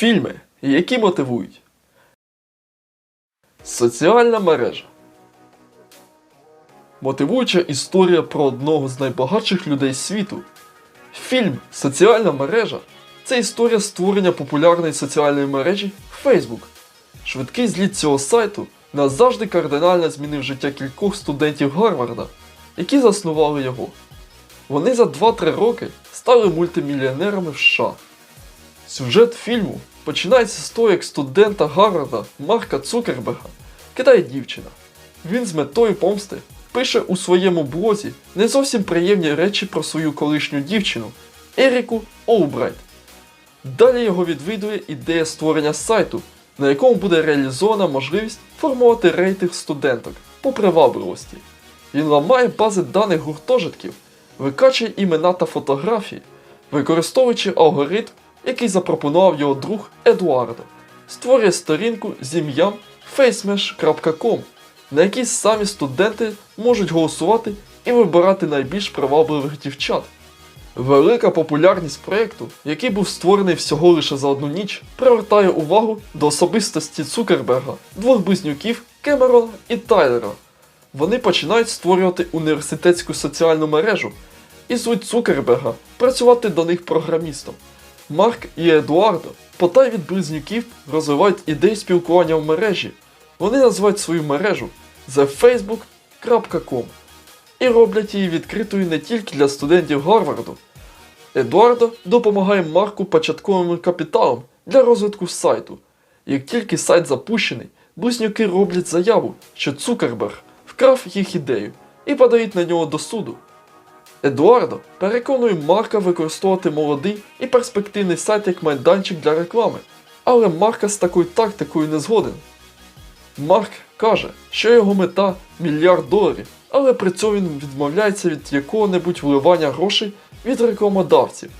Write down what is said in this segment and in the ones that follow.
Фільми, які мотивують. Соціальна мережа. Мотивуюча історія про одного з найбагатших людей світу. Фільм Соціальна мережа це історія створення популярної соціальної мережі Facebook. Швидкий зліт цього сайту назавжди кардинально змінив життя кількох студентів Гарварда, які заснували його. Вони за 2-3 роки стали мультимільйонерами в США. Сюжет фільму починається з того, як студента Гарварда Марка Цукерберга кидає дівчина. Він з метою помсти пише у своєму блозі не зовсім приємні речі про свою колишню дівчину Еріку Оубрайт. Далі його відвідує ідея створення сайту, на якому буде реалізована можливість формувати рейтинг студенток по привабливості. Він ламає бази даних гуртожитків, викачує імена та фотографії, використовуючи алгоритм, який запропонував його друг Едуардо, створює сторінку з ім'ям facemesh.com, на якій самі студенти можуть голосувати і вибирати найбільш привабливих дівчат. Велика популярність проєкту, який був створений всього лише за одну ніч, привертає увагу до особистості Цукерберга, двох близнюків Кемерона і Тайлера. Вони починають створювати університетську соціальну мережу і звуть Цукерберга працювати до них програмістом. Марк і Едуардо, потай від близнюків, розвивають ідею спілкування в мережі. Вони називають свою мережу thefacebook.com і роблять її відкритою не тільки для студентів Гарварду. Едуардо допомагає Марку початковим капіталом для розвитку сайту. Як тільки сайт запущений, близнюки роблять заяву, що Цукерберг вкрав їх ідею і подають на нього до суду. Едуардо переконує Марка використовувати молодий і перспективний сайт як майданчик для реклами, але Марка з такою тактикою не згоден. Марк каже, що його мета мільярд доларів, але при цьому він відмовляється від якого-небудь вливання грошей від рекламодавців.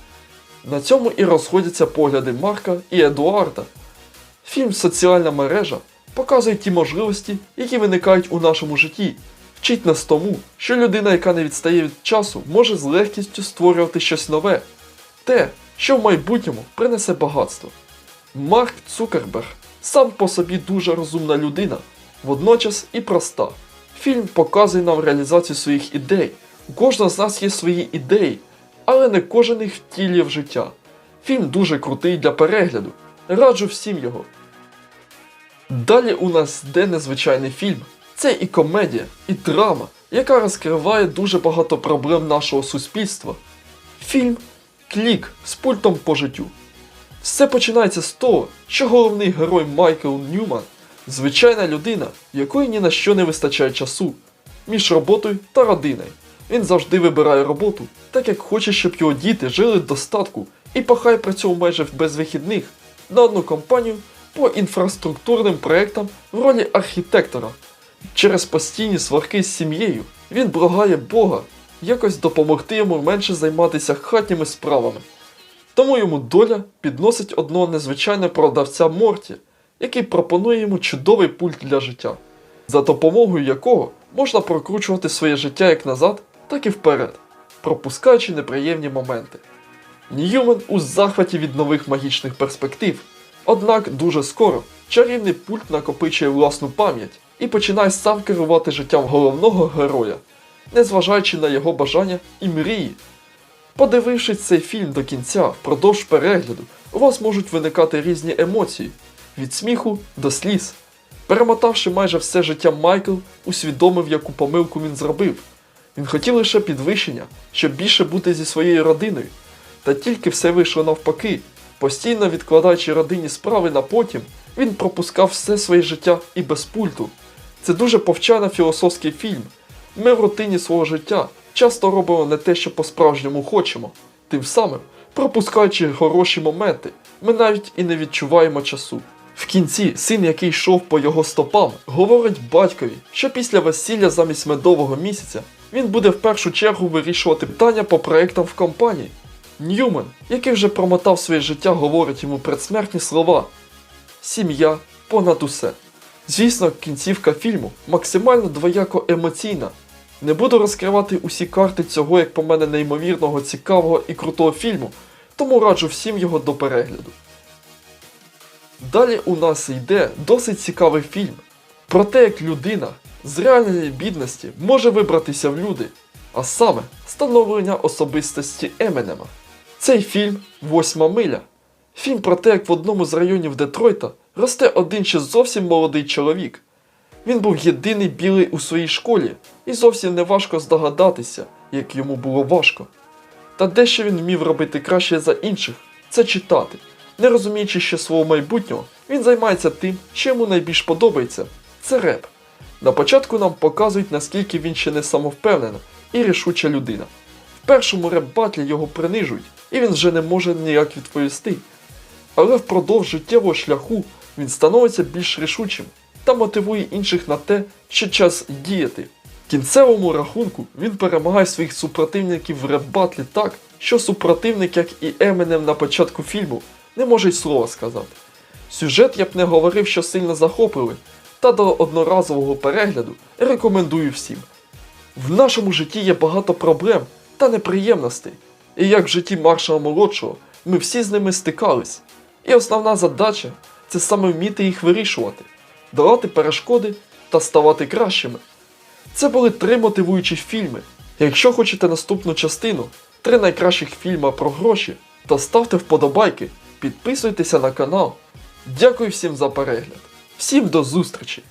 На цьому і розходяться погляди Марка і Едуарда. Фільм Соціальна мережа показує ті можливості, які виникають у нашому житті, вчить нас тому, що людина, яка не відстає від часу, може з легкістю створювати щось нове, те, що в майбутньому принесе багатство. Марк Цукерберг сам по собі дуже розумна людина, водночас і проста. Фільм показує нам реалізацію своїх ідей. У кожного з нас є свої ідеї, але не кожен їх втілює в життя. Фільм дуже крутий для перегляду. Раджу всім його. Далі у нас йде незвичайний фільм. Це і комедія, і драма, яка розкриває дуже багато проблем нашого суспільства. Фільм Клік з пультом по життю. Все починається з того, що головний герой Майкл Ньюман звичайна людина, якої ні на що не вистачає часу між роботою та родиною. Він завжди вибирає роботу, так як хоче, щоб його діти жили в достатку і пахає цьому майже без вихідних на одну компанію по інфраструктурним проектам в ролі архітектора. Через постійні сварки з сім'єю він благає Бога якось допомогти йому менше займатися хатніми справами. Тому йому доля підносить одного незвичайного продавця Морті, який пропонує йому чудовий пульт для життя, за допомогою якого можна прокручувати своє життя як назад, так і вперед, пропускаючи неприємні моменти. Ньюмен у захваті від нових магічних перспектив. Однак дуже скоро чарівний пульт накопичує власну пам'ять і починає сам керувати життям головного героя, незважаючи на його бажання і мрії. Подивившись цей фільм до кінця, впродовж перегляду, у вас можуть виникати різні емоції від сміху до сліз. Перемотавши майже все життя, Майкл усвідомив, яку помилку він зробив. Він хотів лише підвищення, щоб більше бути зі своєю родиною. Та тільки все вийшло навпаки. Постійно відкладаючи родинні справи на потім, він пропускав все своє життя і без пульту. Це дуже повчально філософський фільм. Ми в рутині свого життя часто робимо не те, що по-справжньому хочемо. Тим самим, пропускаючи хороші моменти, ми навіть і не відчуваємо часу. В кінці син, який йшов по його стопам, говорить батькові, що після весілля замість медового місяця він буде в першу чергу вирішувати питання по проектам в компанії. Ньюмен, який вже промотав своє життя, говорить йому предсмертні слова: Сім'я понад усе. Звісно, кінцівка фільму максимально двояко емоційна. Не буду розкривати усі карти цього, як по мене, неймовірного, цікавого і крутого фільму, тому раджу всім його до перегляду. далі у нас йде досить цікавий фільм про те, як людина з реальної бідності може вибратися в люди, а саме становлення особистості Еменема. Цей фільм Восьма миля. Фільм про те, як в одному з районів Детройта росте один ще зовсім молодий чоловік. Він був єдиний білий у своїй школі, і зовсім не важко здогадатися, як йому було важко. Та дещо він вмів робити краще за інших це читати. Не розуміючи ще свого майбутнього, він займається тим, що йому найбільш подобається це реп. На початку нам показують, наскільки він ще не самовпевнена і рішуча людина. В першому реп-батлі його принижують, і він вже не може ніяк відповісти. Але впродовж життєвого шляху він становиться більш рішучим та мотивує інших на те, що час діяти. В кінцевому рахунку він перемагає своїх супротивників в реп-батлі так, що супротивник, як і Емінем на початку фільму, не може й слова сказати. Сюжет я б не говорив, що сильно захопливий, та до одноразового перегляду рекомендую всім. В нашому житті є багато проблем та неприємностей, і як в житті Маршала молодшого, ми всі з ними стикались. І основна задача це саме вміти їх вирішувати, долати перешкоди та ставати кращими. Це були три мотивуючі фільми. Якщо хочете наступну частину, три найкращих фільма про гроші, то ставте вподобайки, підписуйтеся на канал. Дякую всім за перегляд. Всім до зустрічі!